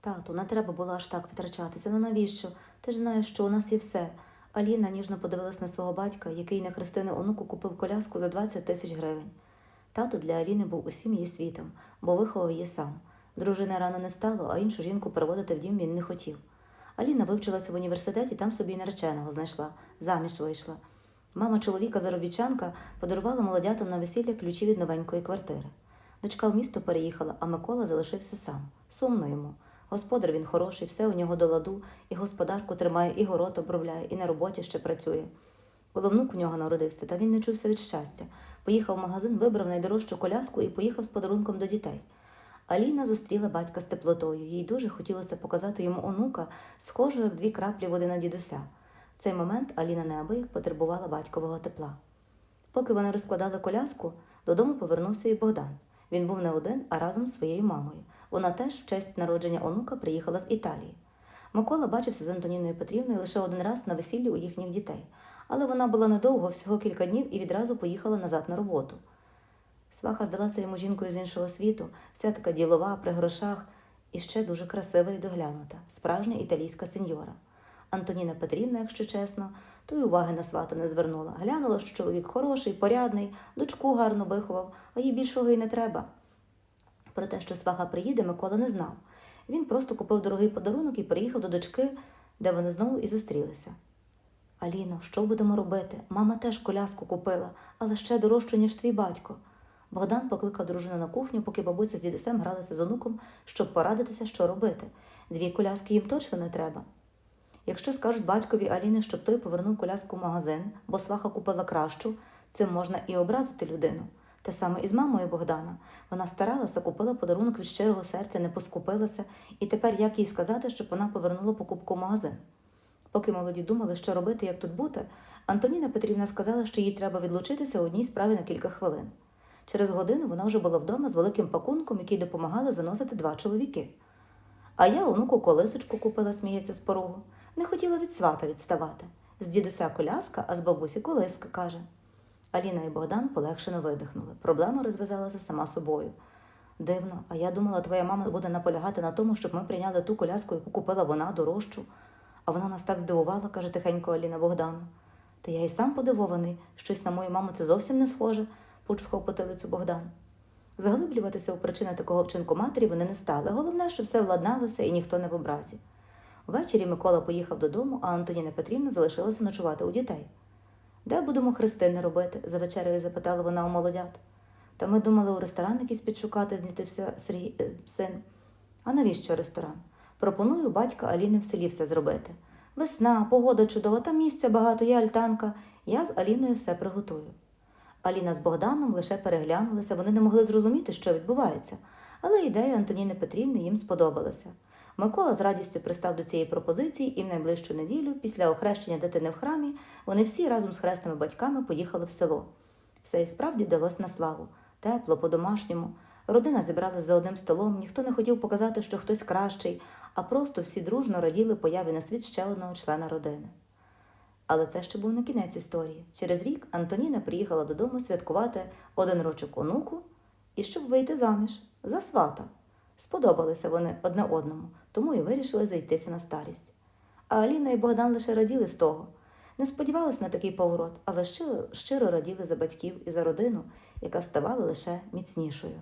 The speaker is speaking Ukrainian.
Тату, не треба було аж так витрачатися. Ну навіщо? Ти ж знаєш, що у нас є все. Аліна ніжно подивилась на свого батька, який на хрестини онуку купив коляску за 20 тисяч гривень. Тато для Аліни був усім її світом, бо виховав її сам. Дружини рано не стало, а іншу жінку переводити в дім він не хотів. Аліна вивчилася в університеті, там собі нареченого знайшла, заміж вийшла. Мама чоловіка заробітчанка подарувала молодятам на весілля ключі від новенької квартири. Дочка в місто переїхала, а Микола залишився сам. Сумно йому. Господар він хороший, все у нього до ладу, і господарку тримає, і город обробляє, і на роботі ще працює. Коли внук у нього народився, та він не чувся від щастя. Поїхав в магазин, вибрав найдорожчу коляску і поїхав з подарунком до дітей. Аліна зустріла батька з теплотою. Їй дуже хотілося показати йому онука, схожого як дві краплі води на дідуся. В цей момент Аліна неабияк потребувала батькового тепла. Поки вони розкладали коляску, додому повернувся і Богдан. Він був не один, а разом з своєю мамою. Вона теж в честь народження онука приїхала з Італії. Микола бачився з Антоніною Петрівною лише один раз на весіллі у їхніх дітей, але вона була недовго, всього кілька днів, і відразу поїхала назад на роботу. Сваха здалася йому жінкою з іншого світу, вся така ділова, при грошах, і ще дуже красива і доглянута, справжня італійська сеньора. Антоніна Петрівна, якщо чесно, то й уваги на свата не звернула. Глянула, що чоловік хороший, порядний, дочку гарно виховав, а їй більшого й не треба. Про те, що сваха приїде, Микола не знав. Він просто купив дорогий подарунок і приїхав до дочки, де вони знову і зустрілися. Аліно, що будемо робити? Мама теж коляску купила, але ще дорожчу, ніж твій батько. Богдан покликав дружину на кухню, поки бабуся з дідусем гралися з онуком, щоб порадитися, що робити. Дві коляски їм точно не треба. Якщо скажуть батькові Аліни, щоб той повернув коляску в магазин, бо сваха купила кращу, цим можна і образити людину. Те саме і з мамою Богдана. Вона старалася, купила подарунок від щирого серця, не поскупилася, і тепер як їй сказати, щоб вона повернула покупку в магазин. Поки молоді думали, що робити, як тут бути, Антоніна Петрівна сказала, що їй треба відлучитися у одній справі на кілька хвилин. Через годину вона вже була вдома з великим пакунком, який допомагали заносити два чоловіки. А я онуку колисочку купила, сміється з порогу. Не хотіла від свата відставати. З дідуся коляска, а з бабусі колиска, каже. Аліна і Богдан полегшено видихнули. Проблема розв'язалася сама собою. Дивно, а я думала, твоя мама буде наполягати на тому, щоб ми прийняли ту коляску, яку купила вона дорожчу. А вона нас так здивувала, каже тихенько Аліна Богдану. Та я й сам подивований, щось на мою маму це зовсім не схоже, почухав потилицю Богдан. Заглиблюватися у причини такого вчинку матері вони не стали. Головне, що все владналося і ніхто не в образі. Ввечері Микола поїхав додому, а Антоніна Петрівна залишилася ночувати у дітей. Де будемо хрестини робити? за вечерею запитала вона у молодят. Та ми думали у ресторан якийсь підшукати, знітився Сергій е, син. А навіщо ресторан? Пропоную батька Аліни в селі все зробити. Весна, погода чудова, там місця багато, є альтанка. Я з Аліною все приготую. Аліна з Богданом лише переглянулися, вони не могли зрозуміти, що відбувається, але ідея Антоніни Петрівни їм сподобалася. Микола з радістю пристав до цієї пропозиції, і в найближчу неділю, після охрещення дитини в храмі, вони всі разом з хресними батьками поїхали в село. Все і справді вдалося на славу, тепло, по-домашньому. Родина зібралась за одним столом, ніхто не хотів показати, що хтось кращий, а просто всі дружно раділи появі на світ ще одного члена родини. Але це ще був не кінець історії. Через рік Антоніна приїхала додому святкувати один рочок онуку і щоб вийти заміж за свата. Сподобалися вони одне одному, тому і вирішили зайтися на старість. А Аліна і Богдан лише раділи з того. Не сподівалися на такий поворот, але щиро, щиро раділи за батьків і за родину, яка ставала лише міцнішою.